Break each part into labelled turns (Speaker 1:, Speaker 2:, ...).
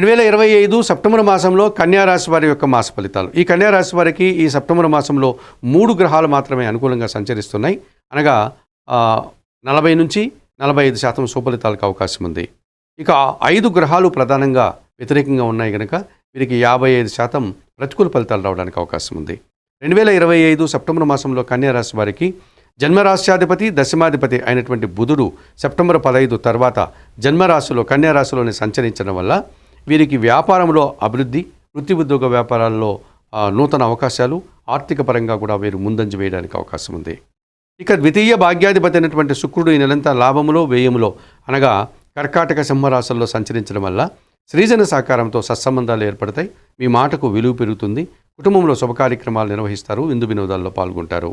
Speaker 1: రెండు వేల ఇరవై ఐదు సెప్టెంబర్ మాసంలో కన్యా రాశి వారి యొక్క మాస ఫలితాలు. ఈ కన్యారాశి వారికి ఈ సెప్టెంబర్ మాసంలో మూడు గ్రహాలు మాత్రమే అనుకూలంగా సంచరిస్తున్నాయి. అనగా నలభై నుంచి నలభై ఐదు శాతం సుఫలితాలకు అవకాశం ఉంది. ఇక ఐదు గ్రహాలు ప్రధానంగా వ్యతిరేకంగా ఉన్నాయి కనుక వీరికి యాభై ఐదు శాతం ప్రతికూల ఫలితాలు రావడానికి అవకాశం ఉంది. రెండు వేల ఇరవై ఐదు సెప్టెంబర్ మాసంలో కన్యా రాశి వారికి జన్మరాశ్యాధిపతి దశమాధిపతి అయినటువంటి బుధుడు సెప్టెంబర్ పదహైదు తర్వాత జన్మరాశిలో కన్యారాశిలోని సంచరించడం వల్ల వీరికి వ్యాపారంలో అభివృద్ధి వృత్తి ఉద్యోగ వ్యాపారాల్లో నూతన అవకాశాలు ఆర్థిక పరంగా కూడా వీరు ముందంజ వేయడానికి అవకాశం ఉంది. ఇక ద్వితీయ భాగ్యాధిపతి అయినటువంటి శుక్రుడు ఈ నెలంతా లాభములో వ్యయములో అనగా కర్కాటక సింహరాశుల్లో సంచరించడం వల్ల సృజన సహకారంతో సత్సంబంధాలు ఏర్పడతాయి. మీ మాటకు విలువ పెరుగుతుంది. కుటుంబంలో శుభ కార్యక్రమాలు నిర్వహిస్తారు. విందు వినోదాల్లో పాల్గొంటారు.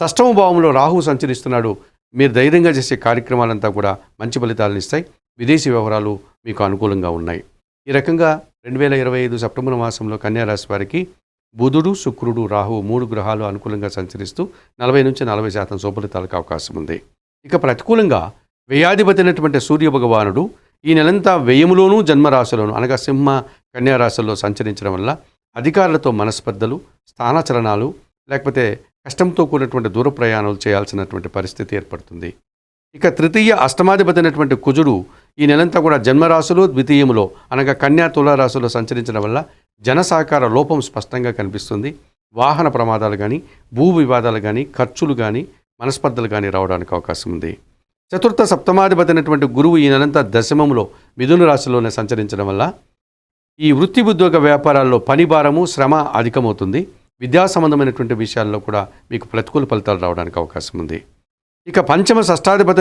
Speaker 1: షష్టమ భావంలో రాహువు సంచరిస్తున్నాడు. మీరు ధైర్యంగా చేసే కార్యక్రమాలంతా కూడా మంచి ఫలితాలను ఇస్తాయి. విదేశీ వ్యవహారాలు మీకు అనుకూలంగా ఉన్నాయి. ఈ రకంగా రెండు వేల ఇరవై ఐదు సెప్టెంబర్ మాసంలో కన్యారాశి వారికి బుధుడు శుక్రుడు రాహువు మూడు గ్రహాలు అనుకూలంగా సంచరిస్తూ నలభై నుంచి నలభై శాతం శుభలితాలకు అవకాశం ఉంది. ఇక ప్రతికూలంగా వ్యయాధిపతినటువంటి సూర్య భగవానుడు ఈ నెలంతా వ్యయములోనూ జన్మరాశిలోనూ అనగా సింహ కన్యారాశుల్లో సంచరించడం వల్ల అధికారులతో మనస్పర్ధలు స్థానచలనాలు లేకపోతే కష్టంతో కూడినటువంటి దూర ప్రయాణాలు చేయాల్సినటువంటి పరిస్థితి ఏర్పడుతుంది. ఇక తృతీయ అష్టమాధిపతి అయినటువంటి కుజుడు ఈ నెలంతా కూడా జన్మరాశులు ద్వితీయములో అనగా కన్యా తులారాశులో సంచరించడం వల్ల జనసాకార లోపం స్పష్టంగా కనిపిస్తుంది. వాహన ప్రమాదాలు కానీ భూ వివాదాలు కానీ ఖర్చులు కానీ మనస్పర్ధలు కానీ రావడానికి అవకాశం ఉంది. చతుర్థ సప్తమాధిపతి అయినటువంటి గురువు ఈ నెలంతా దశమంలో మిథున రాశిలోనే సంచరించడం వల్ల ఈ వృత్తి ఉద్యోగ వ్యాపారాల్లో పని భారము శ్రమ అధికమవుతుంది. విద్యా సంబంధమైనటువంటి విషయాల్లో కూడా మీకు ప్రతికూల ఫలితాలు రావడానికి అవకాశం ఉంది. ఇక పంచమ షష్టాధిపతి